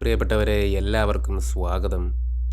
പ്രിയപ്പെട്ടവരെ എല്ലാവർക്കും സ്വാഗതം.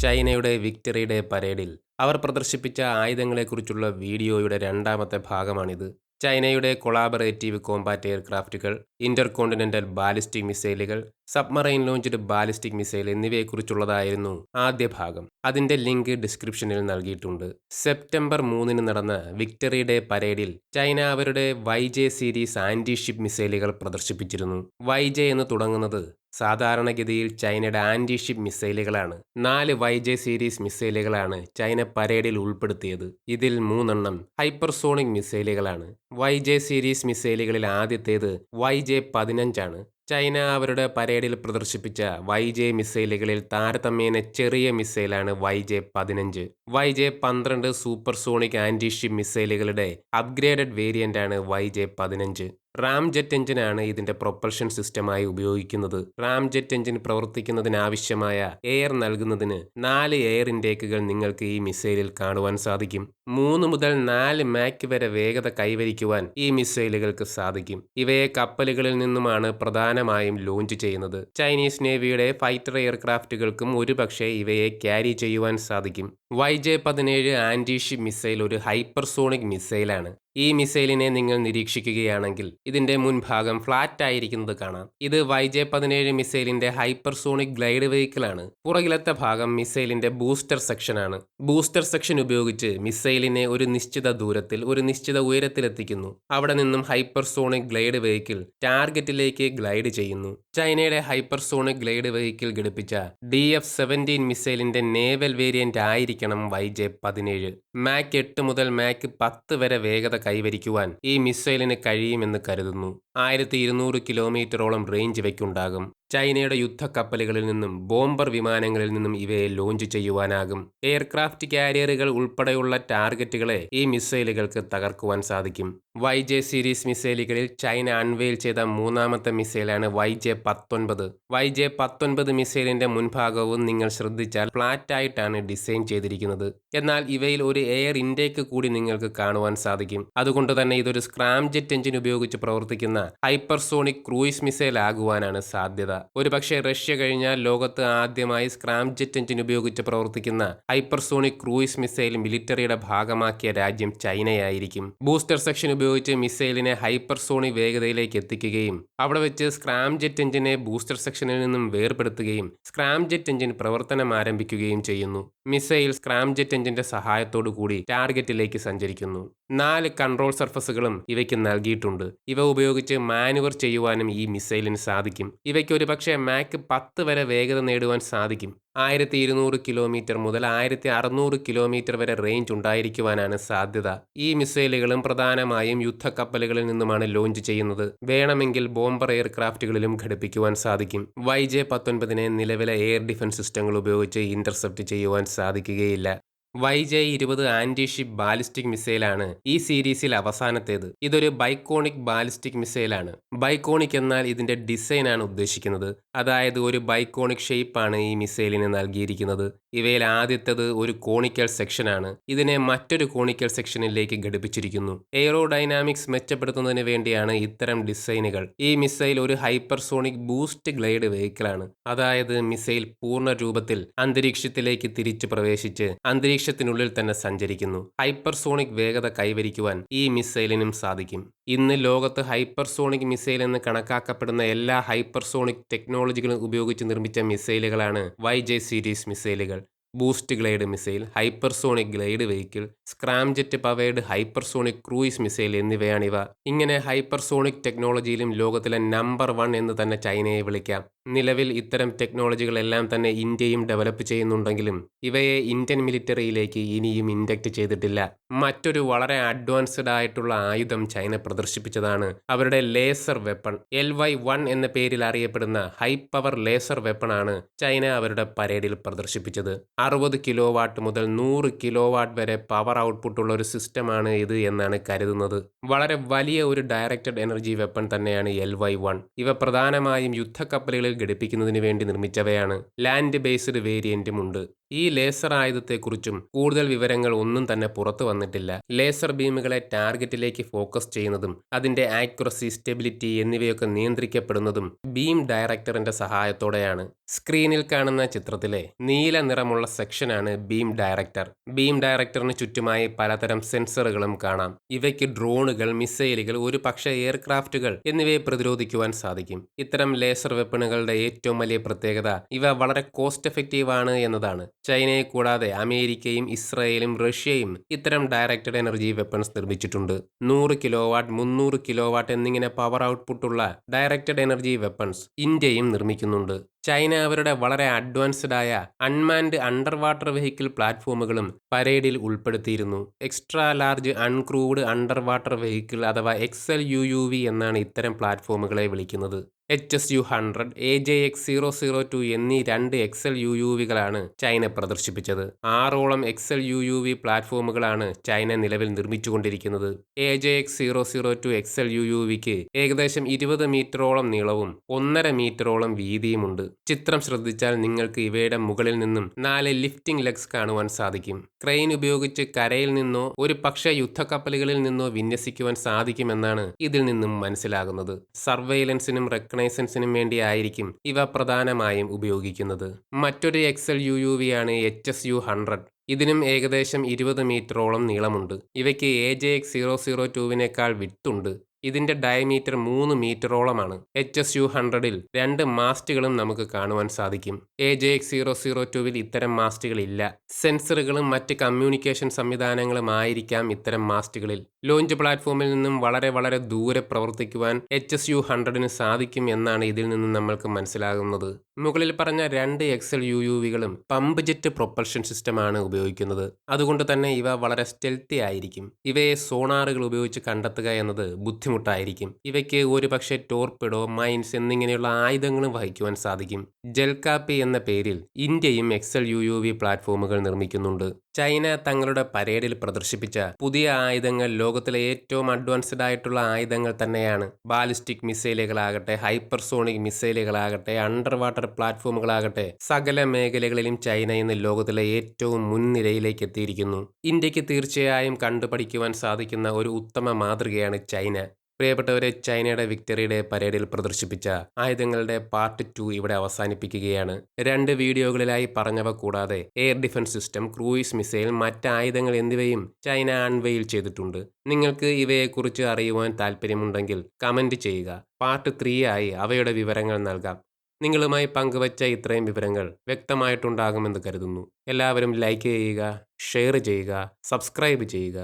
ചൈനയുടെ വിക്ടറി ഡേ പരേഡിൽ അവർ പ്രദർശിപ്പിച്ച ആയുധങ്ങളെക്കുറിച്ചുള്ള വീഡിയോയുടെ രണ്ടാമത്തെ ഭാഗമാണിത്. ചൈനയുടെ കൊളാബറേറ്റീവ് കോമ്പാറ്റ് എയർക്രാഫ്റ്റുകൾ ഇന്റർ കോണ്ടിനെന്റൽ ബാലിസ്റ്റിക് മിസൈലുകൾ സബ്മറൈൻ ലോഞ്ച്ഡ് ബാലിസ്റ്റിക് മിസൈൽ എന്നിവയെക്കുറിച്ചുള്ളതായിരുന്നു ആദ്യ ഭാഗം. അതിന്റെ ലിങ്ക് ഡിസ്ക്രിപ്ഷനിൽ നൽകിയിട്ടുണ്ട്. സെപ്റ്റംബർ മൂന്നിന് നടന്ന വിക്ടറി ഡേ പരേഡിൽ ചൈന അവരുടെ വൈജെ സീരീസ് ആന്റി ഷിപ്പ് മിസൈലുകൾ പ്രദർശിപ്പിച്ചിരുന്നു. വൈജെ എന്ന് തുടങ്ങുന്നത് സാധാരണഗതിയിൽ ചൈനയുടെ ആന്റിഷിപ്പ് മിസൈലുകളാണ്. നാല് വൈജെ സീരീസ് മിസൈലുകളാണ് ചൈന പരേഡിൽ ഉൾപ്പെടുത്തിയത്. ഇതിൽ മൂന്നെണ്ണം ഹൈപ്പർസോണിക് മിസൈലുകളാണ്. വൈജെ സീരീസ് മിസൈലുകളിൽ ആദ്യത്തേത് വൈജെ പതിനഞ്ചാണ്. ചൈന അവരുടെ പരേഡിൽ പ്രദർശിപ്പിച്ച വൈജെ മിസൈലുകളിൽ താരതമ്യേന ചെറിയ മിസൈലാണ് വൈജെ പതിനഞ്ച്. വൈജെ പന്ത്രണ്ട് സൂപ്പർസോണിക് ആന്റിഷിപ്പ് മിസൈലുകളുടെ അപ്ഗ്രേഡഡ് വേരിയന്റാണ് വൈജെ പതിനഞ്ച്. റാം ജെറ്റ് എഞ്ചിനാണ് ഇതിന്റെ പ്രൊപ്പൽഷൻ സിസ്റ്റമായി ഉപയോഗിക്കുന്നത്. റാം ജെറ്റ് എഞ്ചിൻ പ്രവർത്തിക്കുന്നതിനാവശ്യമായ എയർ നൽകുന്നതിന് നാല് എയർ ഇൻടേക്കുകൾ നിങ്ങൾക്ക് ഈ മിസൈലിൽ കാണുവാൻ സാധിക്കും. മൂന്ന് മുതൽ നാല് മാക്ക് വരെ വേഗത കൈവരിക്കുവാൻ ഈ മിസൈലുകൾക്ക് സാധിക്കും. ഇവയെ കപ്പലുകളിൽ നിന്നുമാണ് പ്രധാനമായും ലോഞ്ച് ചെയ്യുന്നത്. ചൈനീസ് നേവിയുടെ ഫൈറ്റർ എയർക്രാഫ്റ്റുകൾക്കും ഒരുപക്ഷെ ഇവയെ ക്യാരി ചെയ്യുവാൻ സാധിക്കും. വൈ ജെ പതിനേഴ് ആന്റിഷിപ്പ് മിസൈൽ ഒരു ഹൈപ്പർസോണിക് മിസൈലാണ്. ഈ മിസൈലിനെ നിങ്ങൾ നിരീക്ഷിക്കുകയാണെങ്കിൽ ഇതിന്റെ മുൻഭാഗം ഫ്ലാറ്റ് ആയിരിക്കുന്നത് കാണാം. ഇത് വൈ ജെ പതിനേഴ് മിസൈലിന്റെ ഹൈപ്പർസോണിക് ഗ്ലൈഡ് വെഹിക്കിൾ ആണ് പുറകിലത്തെ ഭാഗം മിസൈലിന്റെ ബൂസ്റ്റർ സെക്ഷനാണ്. ബൂസ്റ്റർ സെക്ഷൻ ഉപയോഗിച്ച് മിസൈലിനെ ഒരു നിശ്ചിത ദൂരത്തിൽ ഒരു നിശ്ചിത ഉയരത്തിലെത്തിക്കുന്നു. അവിടെ നിന്നും ഹൈപ്പർസോണിക് ഗ്ലൈഡ് വെഹിക്കിൾ ടാർഗറ്റിലേക്ക് ഗ്ലൈഡ് ചെയ്യുന്നു. ചൈനയുടെ ഹൈപ്പർസോണിക് ഗ്ലൈഡ് വെഹിക്കിൾ ഘടിപ്പിച്ച ഡി എഫ് സെവന്റീൻ മിസൈലിന്റെ നേവൽ വേരിയന്റ് ആയിരിക്കണം വൈ ജെ പതിനേഴ്. മാക് എട്ട് മുതൽ മാക് പത്ത് വരെ വേഗത കൈവരിക്കുവാൻ ഈ മിസൈലിന് കഴിയുമെന്ന് കരുതുന്നു. ആയിരത്തി ഇരുന്നൂറ് കിലോമീറ്ററോളം റേഞ്ച് ഇവയ്ക്കുണ്ടാകും. ചൈനയുടെ യുദ്ധക്കപ്പലുകളിൽ നിന്നും ബോംബർ വിമാനങ്ങളിൽ നിന്നും ഇവയെ ലോഞ്ച് ചെയ്യുവാനാകും. എയർക്രാഫ്റ്റ് കാരിയറുകൾ ഉൾപ്പെടെയുള്ള ടാർഗറ്റുകളെ ഈ മിസൈലുകൾക്ക് തകർക്കുവാൻ സാധിക്കും. വൈ ജെ സീരീസ് മിസൈലുകളിൽ ചൈന അൺവെയിൽ ചെയ്ത മൂന്നാമത്തെ മിസൈലാണ് വൈ ജെ പത്തൊൻപത്. വൈ ജെ പത്തൊൻപത് മിസൈലിന്റെ മുൻഭാഗവും നിങ്ങൾ ശ്രദ്ധിച്ചാൽ ഫ്ലാറ്റായിട്ടാണ് ഡിസൈൻ ചെയ്തിരിക്കുന്നത്. എന്നാൽ ഇവയിൽ ഒരു എയർ ഇൻടേക്ക് കൂടി നിങ്ങൾക്ക് കാണുവാൻ സാധിക്കും. അതുകൊണ്ട് തന്നെ ഇതൊരു സ്ക്രാം ജെറ്റ് എഞ്ചിൻ ഉപയോഗിച്ച് പ്രവർത്തിക്കുന്ന ഹൈപ്പർസോണിക് ക്രൂയിസ് മിസൈൽ ആകുവാനാണ് സാധ്യത. ഒരുപക്ഷെ റഷ്യ കഴിഞ്ഞാൽ ലോകത്ത് ആദ്യമായി സ്ക്രാം ജെറ്റ് എഞ്ചിൻ ഉപയോഗിച്ച് പ്രവർത്തിക്കുന്ന ഹൈപ്പർസോണിക് ക്രൂയിസ് മിസൈൽ മിലിറ്ററിയുടെ ഭാഗമാക്കിയ രാജ്യം ചൈനയായിരിക്കും. ബൂസ്റ്റർ സെക്ഷൻ ഉപയോഗിച്ച് മിസൈലിനെ ഹൈപ്പർസോണിക് വേഗതയിലേക്ക് എത്തിക്കുകയും അവിടെ വെച്ച് സ്ക്രാം ജെറ്റ് എഞ്ചിനെ ബൂസ്റ്റർ സെക്ഷനിൽ നിന്നും വേർപെടുത്തുകയും സ്ക്രാം ജെറ്റ് എഞ്ചിൻ പ്രവർത്തനം ആരംഭിക്കുകയും ചെയ്യുന്നു. മിസൈൽ സ്ക്രാം ജെറ്റ് എഞ്ചിന്റെ സഹായത്തോടു കൂടി ടാർഗറ്റിലേക്ക് സഞ്ചരിക്കുന്നു. നാല് കൺട്രോൾ സർഫസുകളും ഇവയ്ക്ക് നൽകിയിട്ടുണ്ട്. ഇവ ഉപയോഗിച്ച് മാനുവർ ചെയ്യുവാനും ഈ മിസൈലിന് സാധിക്കും. ഇവയ്ക്ക് ഒരുപക്ഷെ മാക്ക് പത്ത് വരെ വേഗത നേടുവാൻ സാധിക്കും. ആയിരത്തി ഇരുന്നൂറ് കിലോമീറ്റർ മുതൽ ആയിരത്തി അറുന്നൂറ് കിലോമീറ്റർ വരെ റേഞ്ച് ഉണ്ടായിരിക്കുവാനാണ് സാധ്യത. ഈ മിസൈലുകളും പ്രധാനമായും യുദ്ധക്കപ്പലുകളിൽ നിന്നുമാണ് ലോഞ്ച് ചെയ്യുന്നത്. വേണമെങ്കിൽ ബോംബർ എയർക്രാഫ്റ്റുകളിലും ഘടിപ്പിക്കുവാൻ സാധിക്കും. വൈ ജെ പത്തൊൻപതിനെ നിലവിലെ എയർ ഡിഫൻസ് സിസ്റ്റങ്ങൾ ഉപയോഗിച്ച് ഇന്റർസെപ്റ്റ് ചെയ്യുവാൻ സാധിക്കുകയില്ല. വൈ ജെ ഇരുപത് ആന്റിഷിപ്പ് ബാലിസ്റ്റിക് മിസൈലാണ് ഈ സീരീസിൽ അവസാനത്തേത്. ഇതൊരു ബൈക്കോണിക് ബാലിസ്റ്റിക് മിസൈലാണ്. ബൈക്കോണിക് എന്നാൽ ഇതിന്റെ ഡിസൈൻ ആണ് ഉദ്ദേശിക്കുന്നത്. അതായത് ഒരു ബൈക്കോണിക് ഷേപ്പാണ് ഈ മിസൈലിന് നൽകിയിരിക്കുന്നത്. ഇവയിൽ ആദ്യത്തത് ഒരു കോണിക്കൽ സെക്ഷനാണ്. ഇതിനെ മറ്റൊരു കോണിക്കൽ സെക്ഷനിലേക്ക് ഘടിപ്പിച്ചിരിക്കുന്നു. എയറോഡൈനാമിക്സ് മെച്ചപ്പെടുത്തുന്നതിന് വേണ്ടിയാണ് ഇത്തരം ഡിസൈനുകൾ. ഈ മിസൈൽ ഒരു ഹൈപ്പർസോണിക് ബൂസ്റ്റ് ഗ്ലൈഡ് വെഹിക്കിളാണ്. അതായത് മിസൈൽ പൂർണ രൂപത്തിൽ അന്തരീക്ഷത്തിലേക്ക് തിരിച്ചു പ്രവേശിച്ച് അന്തരീക്ഷത്തിനുള്ളിൽ തന്നെ സഞ്ചരിക്കുന്നു. ഹൈപ്പർസോണിക് വേഗത കൈവരിക്കുവാൻ ഈ മിസൈലിനും സാധിക്കും. ഇന്ന് ലോകത്ത് ഹൈപ്പർസോണിക് മിസൈൽ എന്ന് കണക്കാക്കപ്പെടുന്ന എല്ലാ ഹൈപ്പർസോണിക് ടെക്നോളജികളും ഉപയോഗിച്ച് നിർമ്മിച്ച മിസൈലുകളാണ് വൈ ജെ സീരീസ് മിസൈലുകൾ. Boost glide missile hypersonic glide vehicle scramjet powered hypersonic cruise missile എന്നിവയാണിവ. ഇങ്ങനെ ഹൈപ്പർസോണിക് ടെക്നോളജിയിലും ലോകത്തിലെ നമ്പർ വൺ എന്ന് തന്നെ ചൈനയെ വിളിക്കാം. നിലവിൽ ഇത്തരം ടെക്നോളജികളെല്ലാം തന്നെ ഇന്ത്യയും ഡെവലപ്പ് ചെയ്യുന്നുണ്ടെങ്കിലും ഇവയെ ഇന്ത്യൻ മിലിറ്ററിയിലേക്ക് ഇനിയും ഇൻഡക്റ്റ് ചെയ്തിട്ടില്ല. മറ്റൊരു വളരെ അഡ്വാൻസ്ഡ് ആയിട്ടുള്ള ആയുധം ചൈന പ്രദർശിപ്പിച്ചതാണ് അവരുടെ laser weapon. L Y one എന്ന പേരിൽ അറിയപ്പെടുന്ന ഹൈ പവർ ലേസർ വെപ്പൺ ആണ് ചൈന അവരുടെ പരേഡിൽ പ്രദർശിപ്പിച്ചത്. അറുപത് കിലോ വാട്ട് മുതൽ നൂറ് കിലോ വാട്ട് വരെ പവർ ഔട്ട്പുട്ട് ഉള്ള ഒരു സിസ്റ്റമാണ് ഇത് എന്നാണ് കരുതുന്നത്. വളരെ വലിയ ഒരു ഡയറക്റ്റഡ് എനർജി വെപ്പൺ തന്നെയാണ് എൽ വൈ വൺ. ഇവ പ്രധാനമായും യുദ്ധക്കപ്പലുകളിൽ ഘടിപ്പിക്കുന്നതിന് വേണ്ടി നിർമ്മിച്ചവയാണ് ലാൻഡ് ബേസ്ഡ് വേരിയന്റും ഉണ്ട്. ഈ ലേസർ ആയുധത്തെക്കുറിച്ചും കൂടുതൽ വിവരങ്ങൾ ഒന്നും തന്നെ പുറത്തു വന്നിട്ടില്ല. ലേസർ ബീമുകളെ ടാർഗറ്റിലേക്ക് ഫോക്കസ് ചെയ്യുന്നതും അതിന്റെ ആക്യുറസി സ്റ്റെബിലിറ്റി എന്നിവയൊക്കെ നിയന്ത്രിക്കപ്പെടുന്നതും ബീം ഡയറക്ടറിന്റെ സഹായത്തോടെയാണ്. സ്ക്രീനിൽ കാണുന്ന ചിത്രത്തിലെ നീല നിറമുള്ള സെക്ഷനാണ് ബീം ഡയറക്ടർ. ബീം ഡയറക്ടറിന് ചുറ്റുമായി പലതരം സെൻസറുകളും കാണാം. ഇവയ്ക്ക് ഡ്രോണുകൾ മിസൈലുകൾ ഒരു പക്ഷേ എയർക്രാഫ്റ്റുകൾ എന്നിവയെ പ്രതിരോധിക്കുവാൻ സാധിക്കും. ഇത്തരം ലേസർ വെപ്പണുകളുടെ ഏറ്റവും വലിയ പ്രത്യേകത ഇവ വളരെ കോസ്റ്റ് എഫക്റ്റീവ് ആണ് എന്നതാണ്. ചൈനയെ കൂടാതെ അമേരിക്കയും ഇസ്രയേലും റഷ്യയും ഇത്തരം ഡയറക്റ്റഡ് എനർജി വെപ്പൺസ് നിർമ്മിച്ചിട്ടുണ്ട്. നൂറ് കിലോ വാട്ട് മുന്നൂറ് കിലോ വാട്ട് എന്നിങ്ങനെ പവർ ഔട്ട്പുട്ടുള്ള ഡയറക്റ്റഡ് എനർജി വെപ്പൺസ് ഇന്ത്യയും നിർമ്മിക്കുന്നുണ്ട്. ചൈന അവരുടെ വളരെ അഡ്വാൻസ്ഡ് ആയ അൺമാൻഡ് അണ്ടർ വാട്ടർ വെഹിക്കിൾ പ്ലാറ്റ്ഫോമുകളും പരേഡിൽ ഉൾപ്പെടുത്തിയിരുന്നു. Extra large uncrewed underwater vehicle അഥവാ എക്സൽ യു യു വി എന്നാണ് ഇത്തരം പ്ലാറ്റ്ഫോമുകളെ വിളിക്കുന്നത്. H S U hundred A J X zero zero two എന്നീ രണ്ട് എക്സൽ യു യു വികളാണ് ചൈന പ്രദർശിപ്പിച്ചത്. ആറോളം എക്സൽ യു യു വി പ്ലാറ്റ്ഫോമുകളാണ് ചൈന നിലവിൽ നിർമ്മിച്ചുകൊണ്ടിരിക്കുന്നത്. A J X zero zero two XL U U വിക്ക് ഏകദേശം ഇരുപത് മീറ്ററോളം നീളവും ഒന്നര മീറ്ററോളം വീതിയുമുണ്ട്. ചിത്രം ശ്രദ്ധിച്ചാൽ നിങ്ങൾക്ക് ഇവയുടെ മുകളിൽ നിന്നും നാല് ലിഫ്റ്റിംഗ് ലെഗ്സ് കാണുവാൻ സാധിക്കും. ക്രെയിൻ ഉപയോഗിച്ച് കരയിൽ നിന്നോ ഒരു പക്ഷേ യുദ്ധക്കപ്പലുകളിൽ നിന്നോ വിന്യസിക്കുവാൻ സാധിക്കുമെന്നാണ് ഇതിൽ നിന്നും മനസ്സിലാകുന്നത്. സർവൈലൻസിനും റെക്കഗ്നൈസൻസിനും വേണ്ടിയായിരിക്കും ഇവ പ്രധാനമായും ഉപയോഗിക്കുന്നത്. മറ്റൊരു എക്സൽ യു യു വി ആണ് എച്ച് എസ് യു ഹൺഡ്രഡ്. ഇതിനും ഏകദേശം ഇരുപത് മീറ്ററോളം നീളമുണ്ട്. ഇവയ്ക്ക് A J X zero zero ടുവിനേക്കാൾ വിട്ടുണ്ട്. ഇതിന്റെ ഡയമീറ്റർ മൂന്ന് മീറ്ററോളമാണ്. എച്ച് എസ് യു ഹൺഡ്രഡിൽ രണ്ട് മാസ്റ്റുകളും നമുക്ക് കാണുവാൻ സാധിക്കും. A J X zero zero ടുവിൽ ഇത്തരം മാസ്റ്റുകൾ ഇല്ല സെൻസറുകളും മറ്റ് കമ്മ്യൂണിക്കേഷൻ സംവിധാനങ്ങളും ആയിരിക്കാം ഇത്തരം മാസ്റ്റുകളിൽ. ലോഞ്ച് പ്ലാറ്റ്ഫോമിൽ നിന്നും വളരെ വളരെ ദൂരെ പ്രവർത്തിക്കുവാൻ എച്ച് എസ് യു ഹൺഡ്രഡിന് സാധിക്കും എന്നാണ് ഇതിൽ നിന്നും നമ്മൾക്ക് മനസ്സിലാകുന്നത്. മുകളിൽ പറഞ്ഞ രണ്ട് എക്സൽ യു യു വികളും പമ്പ് ജെറ്റ് പ്രൊപ്പൽഷൻ സിസ്റ്റമാണ് ഉപയോഗിക്കുന്നത്. അതുകൊണ്ട് തന്നെ ഇവ വളരെ സ്റ്റെൽത്തി ആയിരിക്കും. ഇവയെ സോണാറുകൾ ഉപയോഗിച്ച് കണ്ടെത്തുക എന്നത് ബുദ്ധിമുട്ടായിരിക്കും. ഇവയ്ക്ക് ഒരുപക്ഷെ ടോർപിഡോ മൈൻസ് എന്നിങ്ങനെയുള്ള ആയുധങ്ങളും വഹിക്കുവാൻ സാധിക്കും. ജൽകാപ്പി എന്ന പേരിൽ ഇന്ത്യയും എക്സൽ യു യു വി പ്ലാറ്റ്ഫോമുകൾ നിർമ്മിക്കുന്നുണ്ട്. ചൈന തങ്ങളുടെ പരേഡിൽ പ്രദർശിപ്പിച്ച പുതിയ ആയുധങ്ങൾ ലോകത്തിലെ ഏറ്റവും അഡ്വാൻസ്ഡ് ആയിട്ടുള്ള ആയുധങ്ങൾ തന്നെയാണ്. ബാലിസ്റ്റിക് മിസൈലുകളാകട്ടെ ഹൈപ്പർസോണിക് മിസൈലുകളാകട്ടെ അണ്ടർ വാട്ടർ പ്ലാറ്റ്ഫോമുകളാകട്ടെ സകല മേഖലകളിലും ചൈന ഇന്ന് ലോകത്തിലെ ഏറ്റവും മുൻനിരയിലേക്ക് എത്തിയിരിക്കുന്നു. ഇന്ത്യയ്ക്ക് തീർച്ചയായും കണ്ടുപഠിക്കുവാൻ സാധിക്കുന്ന ഒരു ഉത്തമ മാതൃകയാണ് ചൈന. പ്രിയപ്പെട്ടവരെ ചൈനയുടെ വിക്ടറിയുടെ പരേഡിൽ പ്രദർശിപ്പിച്ച ആയുധങ്ങളുടെ പാർട്ട് ടു ഇവിടെ അവസാനിപ്പിക്കുകയാണ്. രണ്ട് വീഡിയോകളിലായി പറഞ്ഞവ കൂടാതെ air defence system cruise missile മറ്റ് ആയുധങ്ങൾ എന്നിവയും ചൈന അൺവെയിൽ ചെയ്തിട്ടുണ്ട്. നിങ്ങൾക്ക് ഇവയെക്കുറിച്ച് അറിയുവാൻ താല്പര്യമുണ്ടെങ്കിൽ കമന്റ് ചെയ്യുക. പാർട്ട് ത്രീ ആയി അവയുടെ വിവരങ്ങൾ നൽകാം. നിങ്ങളുമായി പങ്കുവച്ച ഇത്രയും വിവരങ്ങൾ വ്യക്തമായിട്ടുണ്ടാകുമെന്ന് കരുതുന്നു. എല്ലാവരും ലൈക്ക് ചെയ്യുക ഷെയർ ചെയ്യുക സബ്സ്ക്രൈബ് ചെയ്യുക.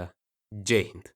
ജയ് ഹിന്ദ്.